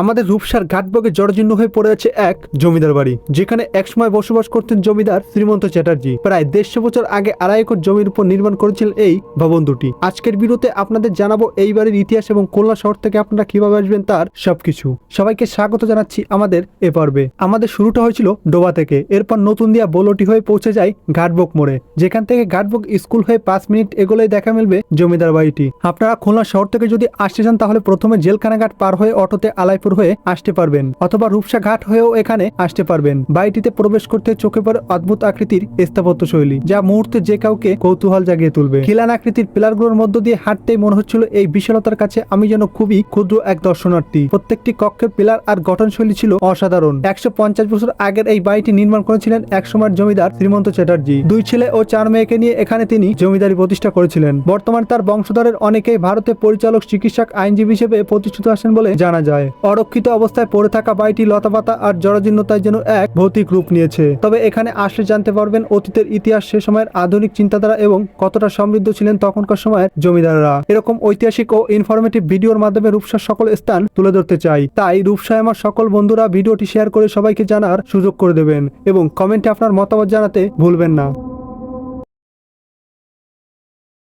আমাদের রূপসার ঘাটবগে জড়জীর্ণ হয়ে পড়ে আছে এক জমিদার বাড়ি, যেখানে একসময় বসবাস করতেন জমিদার শ্রীমন্ত চ্যাটার্জি। প্রায় দেড়শো বছর আগে আড়াই একর জমির উপর নির্মাণ করেছিলেন এই ভবন দুটি। আজকের ভিডিওতে আপনাদের জানাব এই বাড়ির ইতিহাস এবং খুলনা শহর থেকে আপনারা কীভাবে আসবেন তার সবকিছু। সবাইকে স্বাগত জানাচ্ছি আমাদের এ পর্বে। আমাদের শুরুটা হয়েছিল ডোবা থেকে। এরপর নতুন দিয়া বোলটি হয়ে পৌঁছে যায় ঘাটবক মোড়ে, যেখান থেকে ঘাটবক স্কুল হয়ে পাঁচ মিনিট এগোলেই দেখা মিলবে জমিদার বাড়িটি। আপনারা খুলনা শহর থেকে যদি আসতে চান, তাহলে প্রথমে জেলখানাঘাট পার হয়ে অটোতে আলাইপুর হয়ে আসতে পারবেন অথবা রূপসা ঘাট হয়েও এখানে আসতে পারবেন। বাড়িটিতে প্রবেশ করতে চোখে পড়ে অদ্ভুত আকৃতির স্থাপত্য শৈলী যা মুহূর্তে যে কাউকে কৌতূহল জাগিয়ে তুলবে। খিলান আকৃতির পিলারগুলোর মধ্য দিয়ে হাঁটতেই মনে হচ্ছিল এই বিশালতার কাছে আমি যেন খুবই ক্ষুদ্র এক দর্শনার্থী। প্রত্যেকটি কক্ষের পিলার আর গঠনশৈলী ছিল অসাধারণ। একশো পঞ্চাশ বছর আগের এই বাড়িটি নির্মাণ করেছিলেন একসময়ের জমিদার শ্রীমন্ত চ্যাটার্জি। দুই ছেলে ও চার মেয়েকে নিয়ে এখানে তিনি জমিদারি প্রতিষ্ঠা করেছিলেন। বর্তমান তার বংশধরের অনেকেই ভারতে পরিচালক, চিকিৎসক, আইনজীবী হিসেবে প্রতিষ্ঠিত আছেন বলে জানা যায়। অরক্ষিত অবস্থায় পড়ে থাকা বাড়িটি লতাপাতা আর জরাজীর্ণতায় যেন এক ভৌতিক রূপ নিয়েছে। তবে এখানে আসলে জানতে পারবেন অতীতের ইতিহাস সে সময়ের আধুনিক চিন্তাধারা এবং কতটা সমৃদ্ধ ছিলেন তখনকার সময়ের জমিদাররা। এরকম ঐতিহাসিক ও ইনফরমেটিভ ভিডিওর মাধ্যমে রূপসার সকল স্থান তুলে ধরতে চাই। তাই রূপসায় আমার সকল বন্ধুরা ভিডিওটি শেয়ার করে সবাইকে জানার সুযোগ করে দেবেন এবং কমেন্টে আপনার মতামত জানাতে ভুলবেন না।